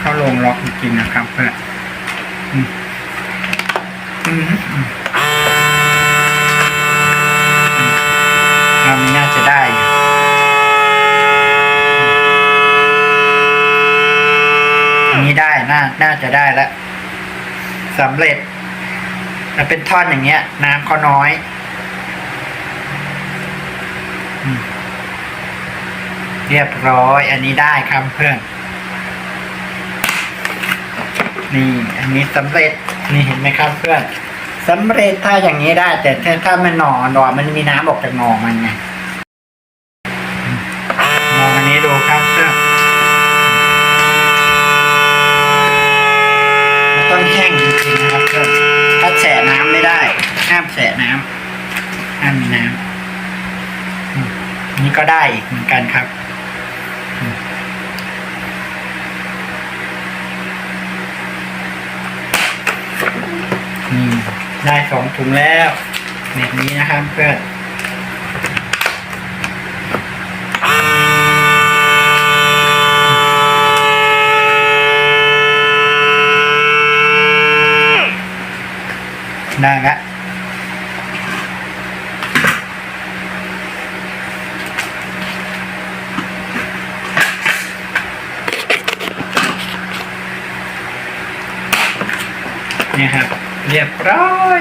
เข้าลงล็อกจริงๆนะครับเพื่อนอืมอืมอืมเราไม่น่าจะได้อยู่อันนี้ได้น่าน่าจะได้แล้วสำเร็จแต่เป็นท่อนอย่างเงี้ย น้ำเขาน้อยเรียบร้อย อันนี้ได้ครับเพื่อน นี่ อันนี้สำเร็จนี่เห็นไหมครับเพื่อนสำเร็จถ้าอย่างนี้ได้ แต่ถ้ามันหนอหนอมันมีน้ำออกจากหนอมันไงลองอันนี้ดูครับเพื่อนต้องแห้งจริงๆนะครับเพื่อนถ้าแฉะน้ำไม่ได้ห้ามแฉะน้ำห้ามมีน้ำนนี้ก็ได้เหมือนกันครับ นี่ได้สองถุงแล้วแบบนี้นะครับเพื่อนได้ละนี่ครับ เรียบร้อย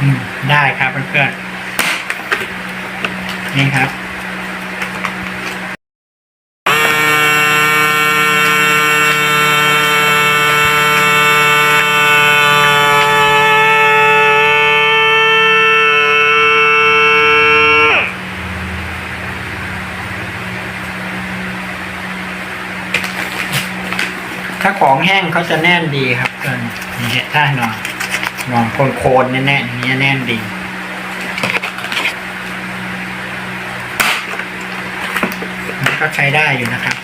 อืมได้ครับเพื่อนๆนี่ครับ ถ้าของแห้งเขาจะแน่นดีครับเกินนี่ฮะถ้าหนอนหนอนโคนๆแน่นๆอย่างเงี้ยแน่นดีมันก็ใช้ได้อยู่นะครับ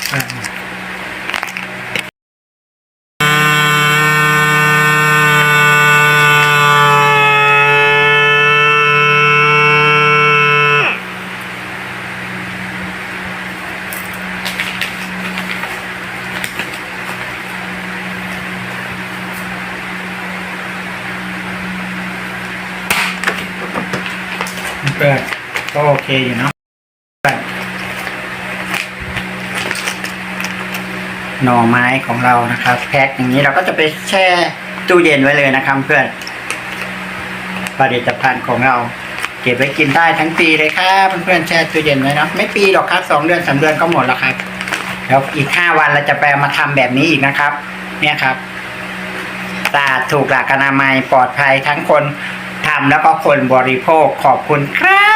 เพื่อนเพื่อนก็โอเคอยู่เนาะนหน่อไม้ของเรานะครับ แพ็คอย่างนี้เราก็จะไปแช่ตู้เย็นไว้เลยนะครับเพื่อนผลิตภัณฑ์ของเรา เก็บไว้กินได้ทั้งปีเลยครับเพื่อนๆแช่ตู้เย็นไว้เนาะไม่ปีหรอกครับสองเดือนสามเดือนก็หมดแล้วครับแล้วอีกห้าวันเราจะไปมาทำแบบนี้อีกนะครับ เนี่ยครับสะอาดถูกหลักอนามัยปลอดภัยทั้งคนำแล้วก็คนบริโภคขอบคุณครับ